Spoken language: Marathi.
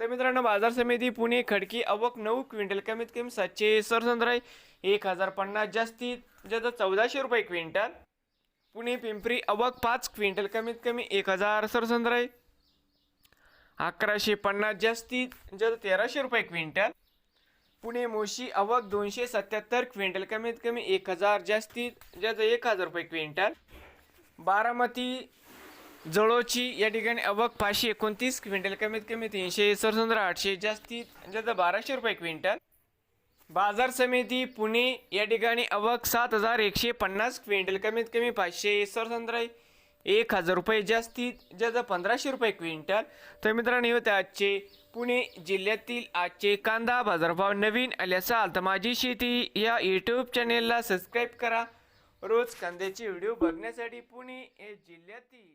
तर मित्रांनो बाजार समिती पुणे खडकी अवक नऊ क्विंटल कमीत कमी सातशे सरसंद्राय एक हजार पन्नास जास्तीत जास्त चौदाशे रुपये क्विंटल. पुणे पिंपरी अवक पाच क्विंटल कमीत कमी एक हजार सरसंद्राय अकराशे पन्नास जास्तीत जास्त तेराशे रुपये क्विंटल. पुणे मोशी अवक दोनशे सत्याहत्तर क्विंटल कमीत कमी एक हजार जास्तीत जास्त एक हजार रुपये क्विंटल. बारामती जळोची या ठिकाणी अवक पाचशे एकोणतीस क्विंटल कमीत कमी तीनशे सरसंद्र आठशे जास्तीत जास्त बाराशे रुपये क्विंटल. बाजार समिती पुणे या ठिकाणी अवक सात हजार एकशे पन्नास क्विंटल कमीत कमी पाचशे सरसंद्र एक हजार रुपये जास्तीत जास्त पंधराशे रुपये क्विंटल. तर मित्रांनो होते आजचे पुणे जिल्ह्यातील आजचे कांदा बाजारभाव नवीन आले असाल तर माझी शेती या यूट्यूब चॅनेलला सबस्क्राईब करा. रोज कांद्याचे व्हिडिओ बघण्यासाठी पुणे हे जिल्ह्यातील